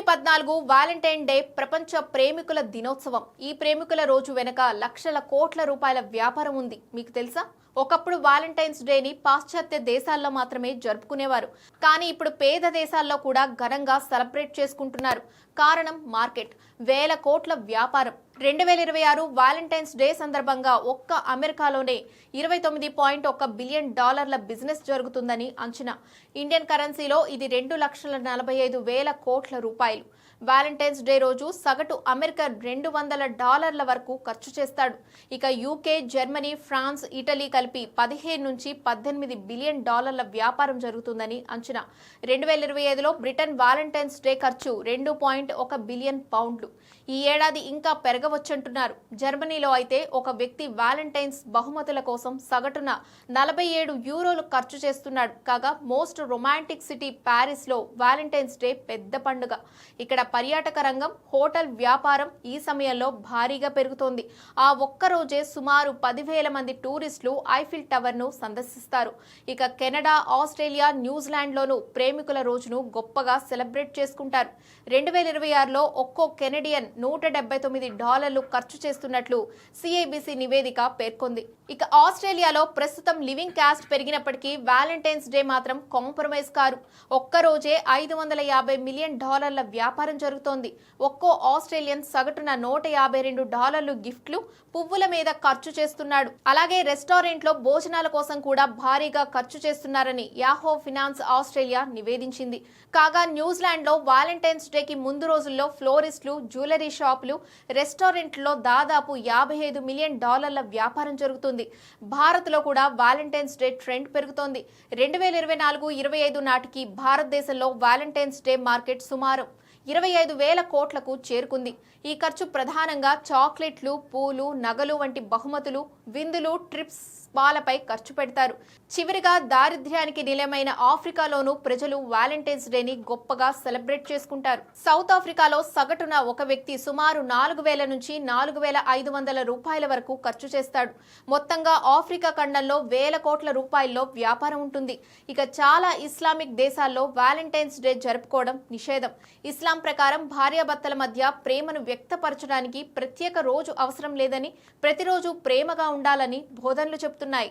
జనవరి పద్నాలుగు Valentine day ప్రపంచ ప్రేమికుల దినోత్సవం. ఈ ప్రేమికుల రోజు వెనుక లక్షల కోట్ల రూపాయల వ్యాపారం ఉంది. మీకు తెలుసా? ఒకప్పుడు వాలంటైన్స్ డేని పాశ్చాత్య దేశాల్లో మాత్రమే జరుపుకునేవారు. కానీ ఇప్పుడు పేద దేశాల్లో కూడా ఘనంగా సెలబ్రేట్ చేసుకుంటున్నారు. కారణం మార్కెట్. వేల కోట్ల వ్యాపారం. రెండు వేల ఇరవై ఆరు వాలంటైన్స్ డే సందర్భంగా ఒక్క అమెరికాలోనే ఇరవై తొమ్మిది పాయింట్ ఒక బిలియన్ డాలర్ల బిజినెస్ జరుగుతుందని అంచనా. ఇండియన్ కరెన్సీలో ఇది రెండు లక్షల నలభై ఐదు వేల కోట్ల రూపాయలు. వాలంటైన్స్ డే రోజు సగటు అమెరికా రెండు వందల డాలర్ల వరకు ఖర్చు చేస్తాడు. ఇక యూకే జర్మనీ ఫ్రాన్స్ ఇటలీ కలిపి పదిహేను నుంచి పద్దెనిమిది బిలియన్ డాలర్ల వ్యాపారం జరుగుతుందని అంచనా. రెండు వేల ఇరవై ఐదులో బ్రిటన్ వాలంటైన్స్ డే ఖర్చు రెండు పాయింట్ ఒక బిలియన్ పౌండ్లు. ఈ ఏడాది ఇంకా పెరగ పెరగవచ్చంటున్నారు జర్మనీలో అయితే ఒక వ్యక్తి వ్యాలంటైన్స్ బహుమతుల కోసం సగటున నలభై ఏడు యూరోలు ఖర్చు చేస్తున్నాడు. కాగా మోస్ట్ రొమాంటిక్ సిటీ ప్యారిస్లో డే పెద్ద పండుగ. ఇక్కడ పర్యాటక రంగం హోటల్ వ్యాపారం ఈ సమయంలో భారీగా పెరుగుతోంది. ఆ ఒక్క రోజే సుమారు పదివేల మంది టూరిస్టులు ఐఫిల్ టవర్ను సందర్శిస్తారు. ఇక కెనడా ఆస్ట్రేలియా న్యూజిలాండ్లోనూ ప్రేమికుల రోజును గొప్పగా సెలబ్రేట్ చేసుకుంటారు. రెండు వేల ఇరవై ఆరులో ఒక్కో కెనడియన్ నూట డెబ్బై తొమ్మిది డాలర్లు ఖర్చు చేస్తున్నట్లు సిఐబిసి నివేదిక పేర్కొంది. ఇక ఆస్ట్రేలియాలో ప్రస్తుతం లివింగ్ కాస్ట్ పెరిగినప్పటికీ వ్యాలంటైన్స్ డే మాత్రం కాంప్రమైజ్ కారు. ఒక్కరోజే ఐదు వందల యాభై మిలియన్ డాలర్ల వ్యాపారం జరుగుతోంది. ఒక్కో ఆస్ట్రేలియన్ సగటున నూట యాభై రెండు డాలర్లు గిఫ్ట్లు పువ్వుల మీద ఖర్చు చేస్తున్నాడు. అలాగే రెస్టారెంట్లో భోజనాల కోసం కూడా భారీగా ఖర్చు చేస్తున్నారని యాహో ఫినాన్స్ ఆస్ట్రేలియా నివేదించింది. కాగా న్యూజిలాండ్లో వాలంటైన్స్ డేకి ముందు రోజుల్లో ఫ్లోరిస్టులు జ్యువెలరీ షాపులు రెస్టారెంట్లో దాదాపు యాభై ఐదు మిలియన్ డాలర్ల వ్యాపారం జరుగుతుంది. భారత్లో కూడా వాలంటైన్స్ డే ట్రెండ్ పెరుగుతోంది. రెండు వేల ఇరవై నాలుగు ఇరవై ఐదు నాటికి భారతదేశంలో వాలంటైన్స్ డే మార్కెట్ సుమారు ఇరవై ఐదు వేల కోట్లకు చేరుకుంది. ఈ ఖర్చు ప్రధానంగా చాక్లెట్లు పూలు నగలు వంటి బహుమతులు విందులు ట్రిప్స్ స్పాలపై ఖర్చు పెడతారు. చివరిగా దారిద్ర్యానికి నిలయమైన ఆఫ్రికాలోనూ ప్రజలు వాలంటైన్స్ డేని గొప్పగా సెలబ్రేట్ చేసుకుంటారు. సౌత్ ఆఫ్రికాలో సగటున ఒక వ్యక్తి సుమారు నాలుగు వేల నుంచి నాలుగు వేల ఐదు వందల రూపాయల వరకు ఖర్చు చేస్తాడు. మొత్తంగా ఆఫ్రికా ఖండంలో వేల కోట్ల రూపాయల్లో వ్యాపారం ఉంటుంది. ఇక చాలా ఇస్లామిక్ దేశాల్లో వాలంటైన్స్ డే జరుపుకోవడం నిషేధం. ఇస్లాం ప్రకారం భార్యాభర్తల మధ్య ప్రేమను వ్యక్తపరచడానికి ప్రత్యేక రోజు అవసరం లేదని ప్రతిరోజు ప్రేమగా ఉండాలని బోధనలు చెబుతున్నాయి